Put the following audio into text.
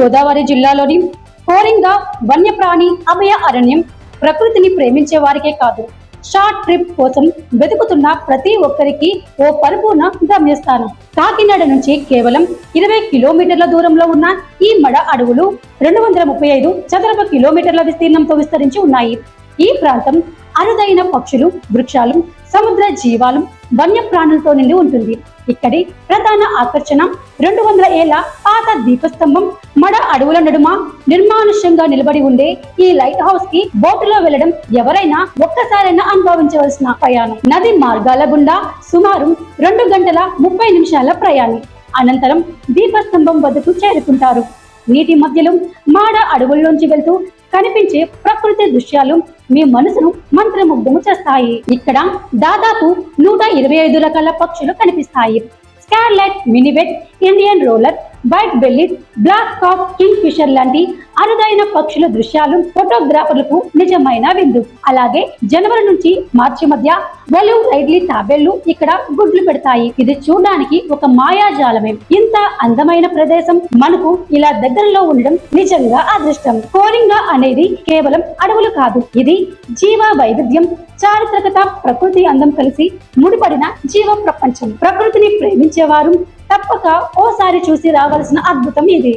గోదావరి జిల్లాలోని కోరింగ వన్యప్రాణి అభయ అరణ్యం ప్రకృతిని ప్రేమించే వారికే కాదు. షార్ట్ ట్రిప్ కోసం వెతుకుతున్న ప్రతి ఒక్కరికి ఓ పరిపూర్ణ గమ్యస్థానం. కాకినాడ నుంచి కేవలం ఇరవై కిలోమీటర్ల దూరంలో ఉన్న ఈ మడ అడవులు రెండు వందల ముప్పై ఐదు చదరపు కిలోమీటర్ల విస్తీర్ణంతో విస్తరించి ఉన్నాయి. ఈ ప్రాంతం అరుదైన పక్షులు వృక్షాలు సముద్ర జీవాలు వన్యప్రాణులతో నిండి ఉంటుంది. ఇక్కడి ప్రధాన ఆకర్షణ రెండు వందల ఏళ్ళ పాత దీపస్తంభం. మడ అడవుల నడుమ నిర్మానుష్యంగా నిలబడి ఉండే ఈ లైట్ హౌస్కి బోటులో వెళ్ళడం ఎవరైనా ఒక్కసారైనా అనుభవించవలసిన ప్రయాణం. నది మార్గాల గుండా సుమారు రెండు గంటల ముప్పై నిమిషాల ప్రయాణం. అనంతరం దీపస్తంభం వద్దకు చేరుకుంటారు. నీటి మధ్యలో మాడ అడవుల్లోంచి వెళ్తూ కనిపించే ప్రకృతి దృశ్యాలు మీ మనసును మంత్రముగ్ధము చేస్తాయి. ఇక్కడ దాదాపు నూట ఇరవై ఐదు రకాల పక్షులు కనిపిస్తాయి. Scarlet minivet Indian roller white belly black cock kingfisher లాంటి అరుదైన పక్షుల దృశ్యాలు ఫోటోగ్రాఫర్లకు నిజమైన విందు. అలాగే జనవరి నుంచి మార్చి మధ్య వలు రైడ్లీ తాబేళ్ళు ఇక్కడ గుడ్లు పెడతాయి. ఇది చూడడానికి ఒక మాయాజాలమే. ఇంత అందమైన ప్రదేశం మనకు ఇలా దగ్గరలో ఉండడం నిజంగా అదృష్టం. కోరింగ అనేది కేవలం అడవులు కాదు. ఇది జీవ వైవిధ్యం చారిత్రకత ప్రకృతి అందం కలిసి ముడిపడిన జీవ ప్రపంచం ప్రకృతిని ప్రేమించేవారు తప్పక ఓసారి చూసి రావాల్సిన అద్భుతం ఇది